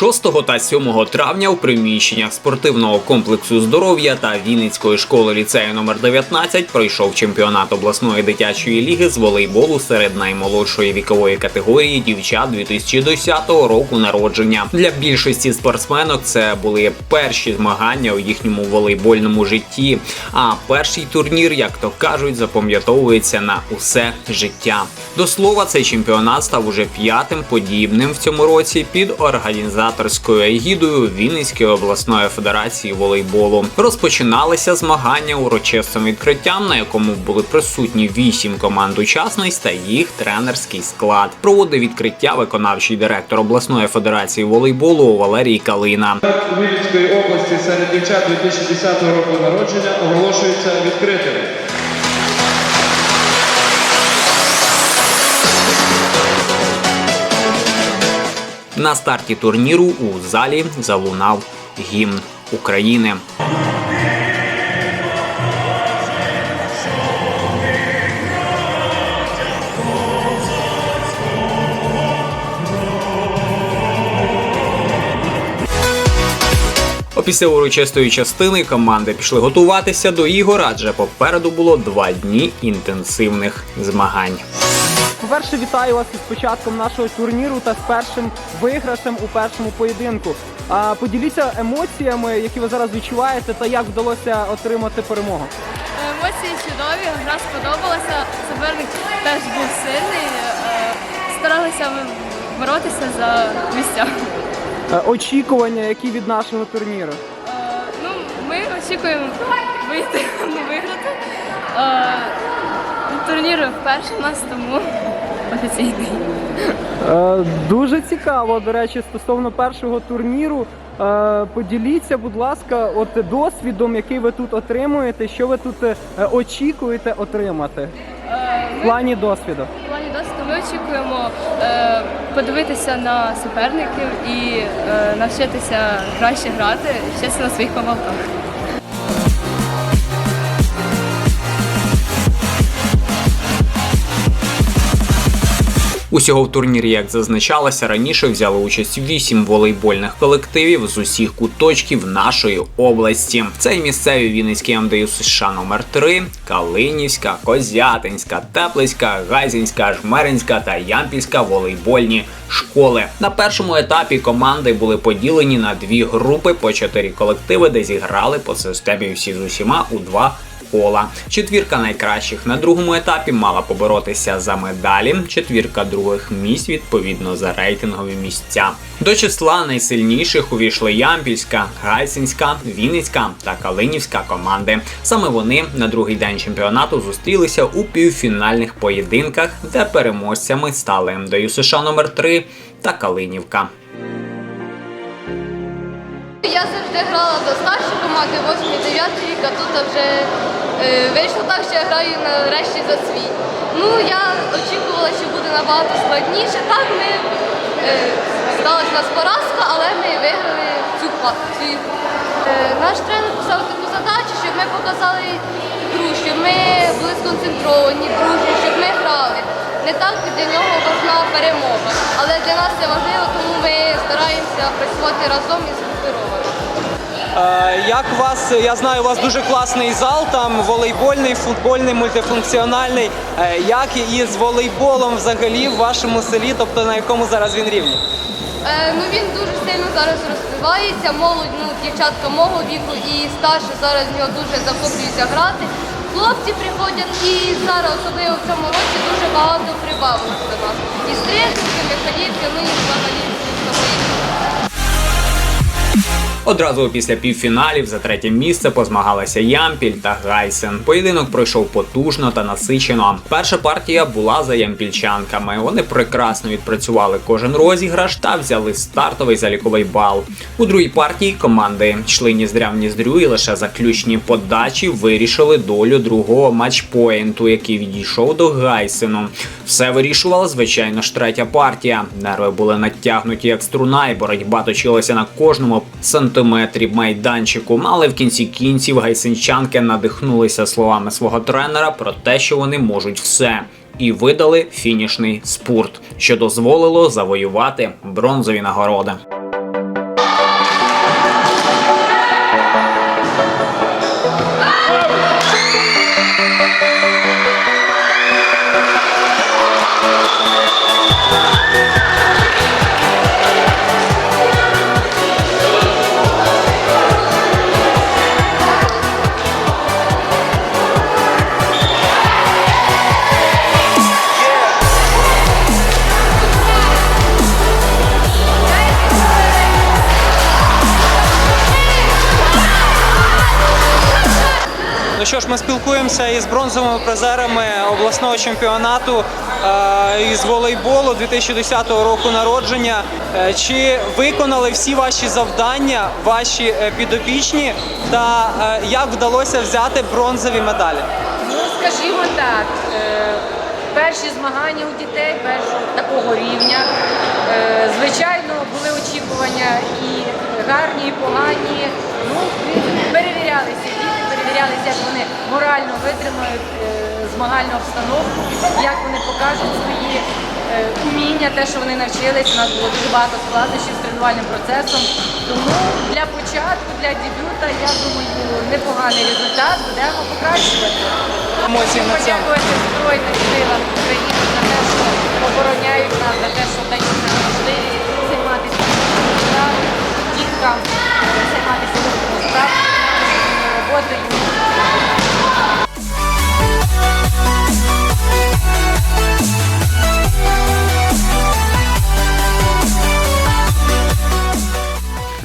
6 та 7 травня в приміщеннях спортивного комплексу здоров'я та Вінницької школи ліцею номер 19 пройшов чемпіонат обласної дитячої ліги з волейболу серед наймолодшої вікової категорії дівчат 2010 року народження. Для більшості спортсменок це були перші змагання у їхньому волейбольному житті. А перший турнір, як то кажуть, запам'ятовується на усе життя. До слова, цей чемпіонат став уже п'ятим подібним в цьому році під організаторською егідою Вінницької обласної федерації волейболу. Розпочиналися змагання урочистим відкриттям, на якому були присутні вісім команд учасниць та їх тренерський склад. Проводив відкриття виконавчий директор обласної федерації волейболу Валерій Калина. У Вінницької області серед дівчат 2010 року народження оголошується відкритим. На старті турніру у залі залунав гімн України. Опісля урочистої частини команди пішли готуватися до ігор, адже попереду було два дні інтенсивних змагань. По-перше, вітаю вас із початком нашого турніру та з першим виграшем у першому поєдинку. А поділіться емоціями, які ви зараз відчуваєте, та як вдалося отримати перемогу. Емоції чудові, гра сподобалася, суперник теж був сильний. е, Старалися боротися за місця. Е, Очікування, які від нашого турніру. Е, Ну, ми очікуємо вийти, не виграти. Е, Турнір вперше у нас, тому офіційний. Е, Дуже цікаво, до речі, стосовно першого турніру. Е, Поділіться, будь ласка, от досвідом, який ви тут отримуєте, що ви тут очікуєте отримати Е, в Ми плані досвіду. в плані досвіду ми очікуємо е, подивитися на суперників і е, навчитися краще грати, ще на своїх помилках. Усього в турнірі, як зазначалося раніше, взяли участь вісім волейбольних колективів з усіх куточків нашої області. Це і місцеві Вінницькі МДЮ США номер 3 Калинівська, Козятинська, Теплицька, Гайзінська, Жмеринська та Ямпільська волейбольні школи. На першому етапі команди були поділені на дві групи по чотири колективи, де зіграли по системі всі з усіма у два кола. Четвірка найкращих на другому етапі мала поборотися за медалі. Четвірка других місць відповідно за рейтингові місця. До числа найсильніших увійшли Ямпільська, Гайсинська, Вінницька та Калинівська команди. Саме вони на другий день чемпіонату зустрілися у півфінальних поєдинках, де переможцями стали МДЮ США номер 3 та Калинівка. Я завжди грала до старшої команди, 8 9 рік, а тут вже вийшло так, що я граю нарешті за свій. Ну, я очікувала, що буде набагато складніше. Так, ми е, нас поразка, але ми виграли цю па- цю. Е, наш тренер поставив таку задачу, щоб ми показали гру, щоб ми були сконцентровані, дружні, щоб ми грали. Не так для нього важна перемога, але для нас це важливо, тому ми стараємося працювати разом і згрупировано. Е, Як у вас, я знаю, у вас дуже класний зал, там волейбольний, футбольний, мультифункціональний. Е, Як із волейболом взагалі в вашому селі, тобто на якому зараз він рівні? Е, ну він дуже сильно зараз розвивається. Молодь, ну дівчатка мого віку і старше зараз в нього дуже захоплюються грати. Хлопці приходять і зараз, особливо в цьому році, дуже багато прибавилось до нас. І стрільки, механівки, ну і взагалі Одразу після півфіналів за третє місце позмагалися Ямпіль та Гайсен. Поєдинок пройшов потужно та насичено. Перша партія була за ямпільчанками. Вони прекрасно відпрацювали кожен розіграш та взяли стартовий заліковий бал. У другій партії команди йшли ніздря в ніздрю і лише заключні подачі вирішили долю другого матчпоінту, який відійшов до Гайсену. Все вирішувала, звичайно ж, третя партія. Нерви були натягнуті як струна, і боротьба точилася на кожному сантиметрі майданчику. Але в кінці кінців гайсенчанки надихнулися словами свого тренера про те, що вони можуть все. І видали фінішний спорт, що дозволило завоювати бронзові нагороди. Що ж, ми спілкуємося із бронзовими призерами обласного чемпіонату е, із волейболу 2010 року народження. Е, Чи виконали всі ваші завдання, ваші е, підопічні, та як вдалося взяти бронзові медалі? Ну, скажімо так, перші змагання у дітей першого такого рівня. Звичайно, були очікування і гарні, і погані. Ну, перевірялися перевірялися, як вони морально витримають е, змагальну обстановку, як вони покажуть свої е, уміння, те, що вони навчились. У нас було дуже багато складнощів з тренувальним процесом. Тому для початку, для дебюта, я думаю, непоганий результат, будемо покращувати. Подякувати Збройним силам України за те, що обороняють нас, за те, що дають нам можливість займатися такою справою, діткам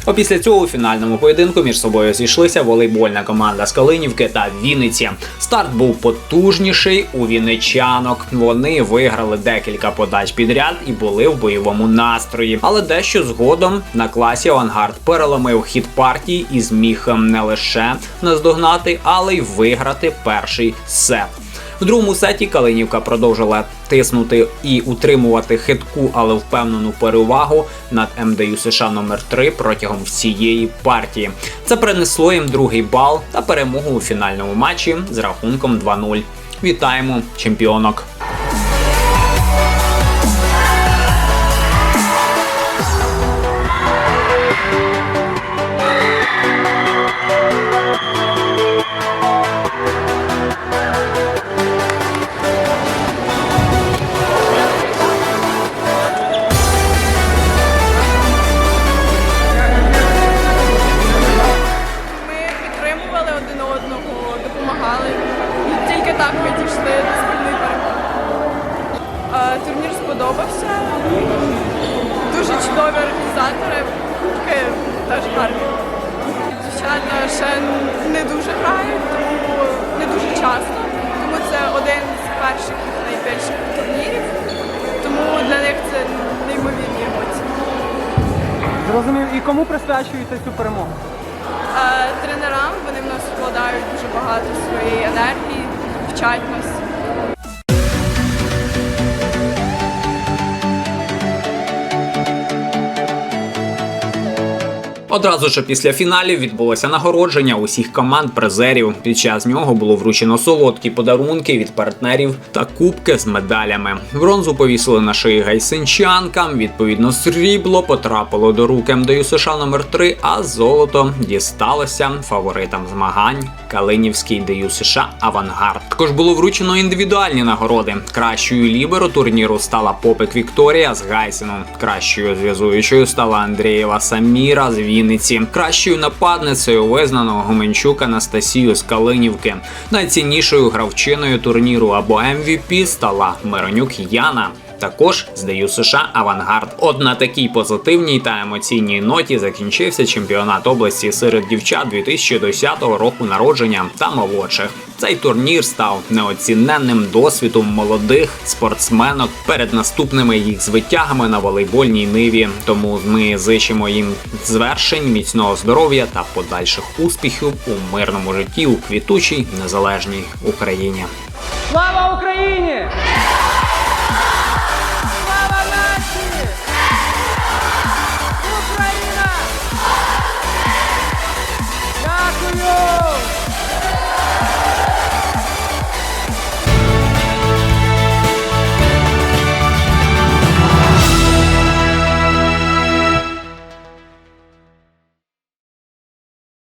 Опісля цього у фінальному поєдинку між собою зійшлися волейбольна команда з Калинівки та Вінниці. Старт був потужніший у вінничанок. Вони виграли декілька подач підряд і були в бойовому настрої. Але дещо згодом на класі авангард переломив хід партії і зміг не лише наздогнати, але й виграти перший сет. В другому сеті Калинівка продовжила тиснути і утримувати хитку, але впевнену перевагу над МДЮ США номер 3 протягом всієї партії. Це принесло їм другий бал та перемогу у фінальному матчі з рахунком 2-0. Вітаємо чемпіонок! Зрозумів, і кому присвячуєте цю перемогу? Е, тренерам вони в нас вкладають дуже багато своєї енергії, вчать нас. Одразу ж після фіналів відбулося нагородження усіх команд призерів. Під час нього було вручено солодкі подарунки від партнерів та кубки з медалями. Бронзу повісили на шиї гайсинчанкам. Відповідно, срібло потрапило до рук МДЮ США номер 3 а золото дісталося фаворитам змагань Калинівський ДЮ США Авангард. Також було вручено індивідуальні нагороди. Кращою ліберо турніру стала Попик Вікторія з Гайсеном. Кращою зв'язуючою стала Андрієва Саміра з Вінниці. Кращою нападницею визнано Гуменчук Анастасію з Калинівки. Найціннішою гравчиною турніру або MVP стала Миронюк Яна. Також здаю США Авангард. От на такій позитивній та емоційній ноті закінчився чемпіонат області серед дівчат 2010 року народження та молодших. Цей турнір став неоціненним досвідом молодих спортсменок перед наступними їх звитягами на волейбольній ниві. Тому ми зичимо їм звершень, міцного здоров'я та подальших успіхів у мирному житті у квітучій незалежній Україні. Слава Україні!